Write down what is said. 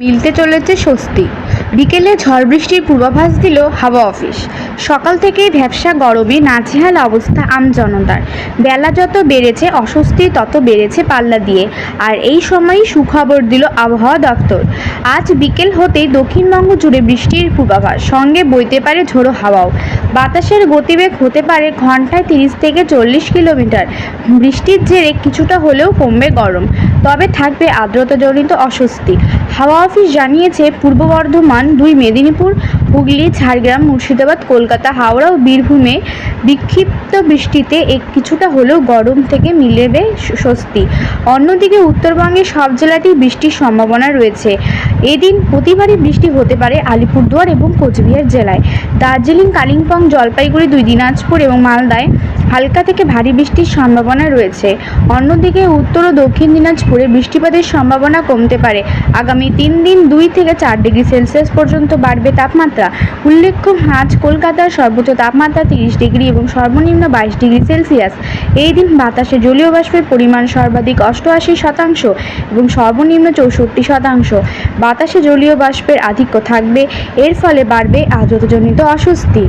মিলতে চলেছে স্বস্তি। বিকেলে ঝড় বৃষ্টির পূর্বাভাস দিল হাওয়া অফিস। সকাল থেকেই ভ্যাবসা গরমে নাজেহাল অবস্থা আমজনতার বেলা যত বেড়েছে, অস্বস্তি তত বেড়েছে পাল্লা দিয়ে। আর এই সময়ই সুখবর দিল আবহাওয়া দপ্তর। আজ বিকেল হতেই দক্ষিণবঙ্গ জুড়ে বৃষ্টির পূর্বাভাস। সঙ্গে বইতে পারে ঝোড়ো হাওয়াও। বাতাসের গতিবেগ হতে পারে ঘন্টায় তিরিশ থেকে চল্লিশ কিলোমিটার। বৃষ্টির জেরে কিছুটা হলেও কমবে গরম। তবে থাকবে আর্দ্রতাজনিত অস্বস্তি। হাওয়া অফিস জানিয়েছে পূর্ব বর্ধমান দুই মেদিনীপুর হুগলি, ঝাড়গ্রাম, মুর্শিদাবাদ, কলকাতা, হাওড়া ও বীরভূমে বিক্ষিপ্ত বৃষ্টিতে এক কিছুটা হলেও গরম থেকে মিলেবে স্ব- স্বস্তি। অন্যদিকে উত্তরবঙ্গের সব জেলাতেই বৃষ্টির সম্ভাবনা রয়েছে। এদিন প্রতিবারই বৃষ্টি হতে পারে আলিপুরদুয়ার এবং কোচবিহার জেলায়। দার্জিলিং, কালিম্পং, জলপাইগুড়ি দুই দিনাজপুর এবং মালদায় হালকা থেকে ভারী বৃষ্টির সম্ভাবনা রয়েছে। অন্যদিকে উত্তর ও দক্ষিণ দিনাজপুরে বৃষ্টিপাতের সম্ভাবনা কমতে পারে। আগামী তিন দিন দুই থেকে চার ডিগ্রি সেলসিয়াস পর্যন্ত বাড়বে তাপমাত্রা। উল্লেখ্য আজ কলকাতার সর্বোচ্চ তাপমাত্রা তিরিশ ডিগ্রি এবং সর্বনিম্ন বাইশ ডিগ্রি সেলসিয়াস। এই দিন বাতাসে জলীয় বাষ্পের পরিমাণ সর্বাধিক অষ্টআশি শতাংশ এবং সর্বনিম্ন চৌষট্টি শতাংশ। বাতাসে জলীয় বাষ্পের আধিক্য থাকবে, এর ফলে বাড়বে আদ্রতাজনিত অস্বস্তি।